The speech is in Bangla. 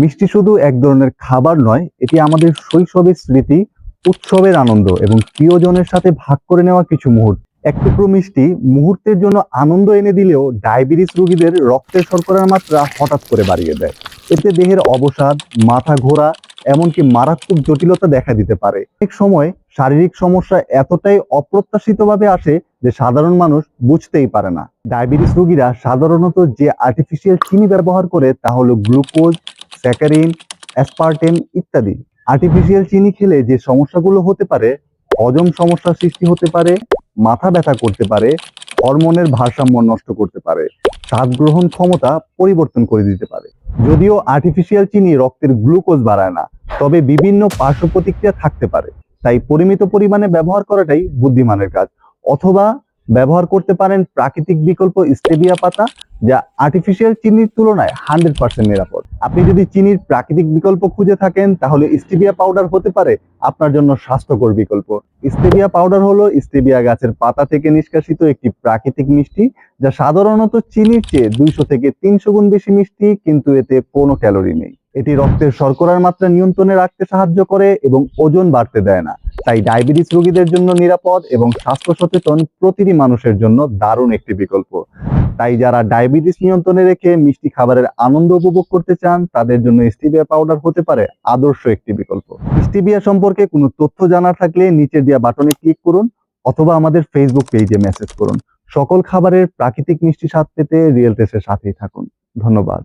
মিষ্টি শুধু এক ধরনের খাবার নয়, এটি আমাদের শৈশবের স্মৃতি, উৎসবের আনন্দ এবং প্রিয়জনের সাথে ভাগ করে নেওয়া কিছু মুহূর্ত। এক টুকরো মিষ্টি মুহূর্তের জন্য আনন্দ এনে দিলেও ডায়াবেটিস রোগীদের রক্তের শর্করার মাত্রা হঠাৎ করে বাড়িয়ে দেয়। এতে দেহের অবসাদ, মাথা ঘোরা, এমনকি মারাত্মক জটিলতা দেখা দিতে পারে। অনেক সময় শারীরিক সমস্যা এতটাই অপ্রত্যাশিতভাবে আসে যে সাধারণ মানুষ বুঝতেই পারে না। ডায়াবেটিস রোগীরা সাধারণত যে আর্টিফিশিয়াল চিনি ব্যবহার করে তা হলো গ্লুকোজ স্যাকারিন অ্যাসপার্টেম ইত্যাদি। আর্টিফিশিয়াল চিনি খেলে যে সমস্যাগুলো হতে পারে, হজম সমস্যার সৃষ্টি হতে পারে, মাথা ব্যথা করতে পারে, হরমোনের ভারসাম্য নষ্ট করতে পারে, স্বাদ গ্রহণ ক্ষমতা পরিবর্তন করে দিতে পারে। যদিও আর্টিফিশিয়াল চিনি রক্তের গ্লুকোজ বাড়ায় না, তবে বিভিন্ন পার্শ্ব প্রতিক্রিয়া থাকতে পারে। তাই পরিমিত পরিমাণে ব্যবহার করাটাই বুদ্ধিমানের কাজ। অথবা ব্যবহার করতে পারেন প্রাকৃতিক বিকল্প স্টেভিয়া পাতা যা আর্টিফিশিয়াল চিনির তুলনায় হান্ড্রেড পার্সেন্ট নিরাপদ। আপনি যদি চিনির প্রাকৃতিক বিকল্প খুঁজে থাকেন, তাহলে স্টেভিয়া পাউডার হতে পারে আপনার জন্য স্বাস্থ্যকর বিকল্প। স্টেভিয়া পাউডার হলো স্টেভিয়া গাছের পাতা থেকে নিষ্কাশিত একটি প্রাকৃতিক মিষ্টি, যা সাধারণত চিনির চেয়ে দুইশো থেকে তিনশো গুণ বেশি মিষ্টি, কিন্তু এতে কোনো ক্যালোরি নেই। এটি রক্তের শর্করার মাত্রা নিয়ন্ত্রণে রাখতে সাহায্য করে এবং ওজন বাড়তে দেয় না। তাই ডায়াবেটিস রোগীদের জন্য নিরাপদ এবং স্বাস্থ্য সচেতন প্রতিটি মানুষের জন্য দারুণ একটি বিকল্প। তাই যারা ডায়াবেটিস নিয়ন্ত্রণে রেখে মিষ্টি খাবারের আনন্দ উপভোগ করতে চান, তাদের জন্য স্টিভিয়া পাউডার হতে পারে আদর্শ একটি বিকল্প। স্টিভিয়া সম্পর্কে কোনো তথ্য জানা থাকলে নিচে দেওয়া বাটনে ক্লিক করুন অথবা আমাদের ফেসবুক পেজে মেসেজ করুন। সকল খাবারের প্রাকৃতিক মিষ্টি স্বাদ পেতে রিয়েল টেস্টের সাথেই থাকুন। ধন্যবাদ।